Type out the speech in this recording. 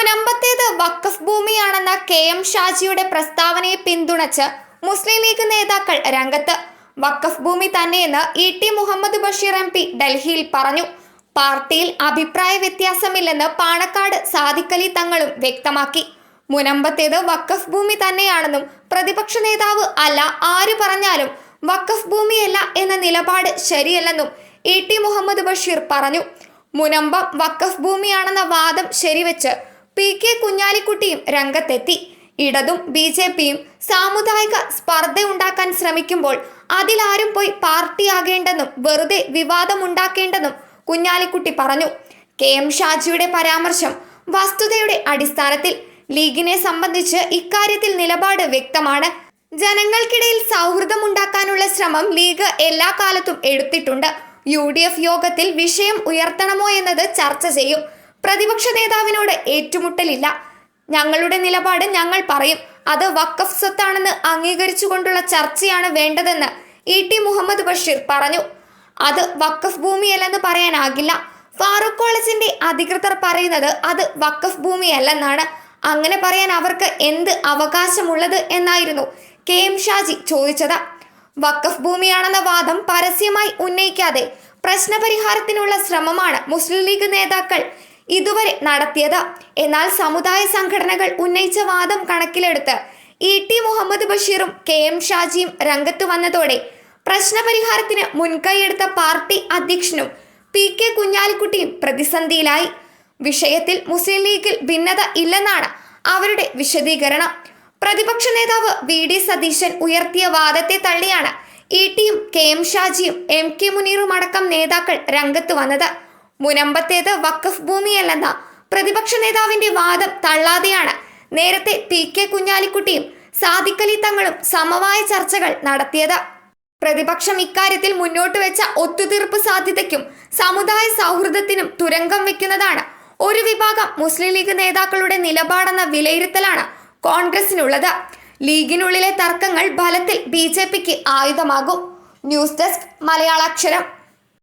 മുനമ്പത്തേത് വഖഫ് ഭൂമിയാണെന്ന K M ഷാജിയുടെ പ്രസ്താവനയെ പിന്തുണച്ച് മുസ്ലിം ലീഗ് നേതാക്കൾ രംഗത്ത്. വഖഫ് ഭൂമി തന്നെയെന്ന് E T Muhammad Basheer M P ഡൽഹിയിൽ പറഞ്ഞു. പാർട്ടിയിൽ അഭിപ്രായ വ്യത്യാസമില്ലെന്ന് പാണക്കാട് സാദിഖലി തങ്ങളും വ്യക്തമാക്കി. മുനമ്പത്തേത് വഖഫ് ഭൂമി തന്നെയാണെന്നും പ്രതിപക്ഷ നേതാവ് അല്ല ആര് പറഞ്ഞാലും വഖഫ് ഭൂമിയല്ല എന്ന നിലപാട് ശരിയല്ലെന്നും ഇ ടി മുഹമ്മദ് ബഷീർ പറഞ്ഞു. മുനമ്പം വഖഫ് ഭൂമിയാണെന്ന വാദം ശരിവെച്ച് പി കെ കുഞ്ഞാലിക്കുട്ടിയും രംഗത്തെത്തി. ഇടതും ബി ജെ പിയും സാമുദായിക സ്പർദ്ധയുണ്ടാക്കാൻ ശ്രമിക്കുമ്പോൾ അതിലാരും പോയി പാർട്ടിയാകേണ്ടെന്നും വെറുതെ വിവാദമുണ്ടാക്കേണ്ടെന്നും കുഞ്ഞാലിക്കുട്ടി പറഞ്ഞു. കെ എം ഷാജിയുടെ പരാമർശം വസ്തുതയുടെ അടിസ്ഥാനത്തിൽ ലീഗിനെ സംബന്ധിച്ച് ഇക്കാര്യത്തിൽ നിലപാട് വ്യക്തമാണ്. ജനങ്ങൾക്കിടയിൽ സൗഹൃദമുണ്ടാക്കാനുള്ള ശ്രമം ലീഗ് എല്ലാ കാലത്തും എടുത്തിട്ടുണ്ട്. യു യോഗത്തിൽ വിഷയം ഉയർത്തണമോ എന്നത് ചർച്ച ചെയ്യും. പ്രതിപക്ഷ നേതാവിനോട് ഏറ്റുമുട്ടലില്ല. ഞങ്ങളുടെ നിലപാട് ഞങ്ങൾ പറയും. അത് വക്കഫ് സ്വത്താണെന്ന് അംഗീകരിച്ചുകൊണ്ടുള്ള ചർച്ചയാണ് വേണ്ടതെന്ന് ഇ ടി മുഹമ്മദ് ബഷീർ പറഞ്ഞു. അത് വക്കഫ് ഭൂമിയല്ലെന്ന് പറയാനാകില്ല. ഫാറൂഖ് കോളേജിന്റെ അധികൃതർ പറയുന്നത് അത് വഖഫ് ഭൂമിയല്ലെന്നാണ്. അങ്ങനെ പറയാൻ അവർക്ക് എന്ത് അവകാശമുള്ളത് എന്നായിരുന്നു കെ എം ഷാജി ചോദിച്ചത്. വക്കഫ് ഭൂമിയാണെന്ന വാദം പരസ്യമായി ഉന്നയിക്കാതെ പ്രശ്നപരിഹാരത്തിനുള്ള ശ്രമമാണ് മുസ്ലിം ലീഗ് നേതാക്കൾ ഇതുവരെ നടത്തിയത്. എന്നാൽ സമുദായ സംഘടനകൾ ഉന്നയിച്ച വാദം കണക്കിലെടുത്ത് ഇ ടി മുഹമ്മദ് ബഷീറും കെ എം ഷാജിയും രംഗത്ത് വന്നതോടെ പ്രശ്നപരിഹാരത്തിന് മുൻകൈയെടുത്ത പാർട്ടി അധ്യക്ഷനും പി കെ കുഞ്ഞാലിക്കുട്ടിയും പ്രതിസന്ധിയിലായി. വിഷയത്തിൽ മുസ്ലിം ലീഗിൽ ഭിന്നത ഇല്ലെന്നാണ് അവരുടെ വിശദീകരണം. പ്രതിപക്ഷ നേതാവ് വി ഡി സതീശൻ ഉയർത്തിയ വാദത്തെ തള്ളിയാണ് ഇ ടിയും കെ എം ഷാജിയും എം കെ മുനീറും അടക്കം നേതാക്കൾ രംഗത്ത് വന്നത്. മുനമ്പത്തേത് വഖഫ് ഭൂമിയല്ലെന്ന പ്രതിപക്ഷ നേതാവിന്റെ വാദം തള്ളാതെയാണ്. നേരത്തെ പി കെ കുഞ്ഞാലിക്കുട്ടിയും സാദിഖലി തങ്ങളും സമവായ ചർച്ചകൾ നടത്തിയത്. പ്രതിപക്ഷം ഇക്കാര്യത്തിൽ മുന്നോട്ട് വെച്ച ഒത്തുതീർപ്പ് സാധ്യതയ്ക്കും സമുദായ സൗഹൃദത്തിനും തുരങ്കം വെക്കുന്നതാണ് ഒരു വിഭാഗം മുസ്ലിം ലീഗ് നേതാക്കളുടെ നിലപാടെന്ന വിലയിരുത്തലാണ് കോൺഗ്രസിനുള്ളത്. ലീഗിനുള്ളിലെ തർക്കങ്ങൾ ഫലത്തിൽ ബി ജെ പിക്ക് ആയുധമാകും. News desk മലയാളാക്ഷരം.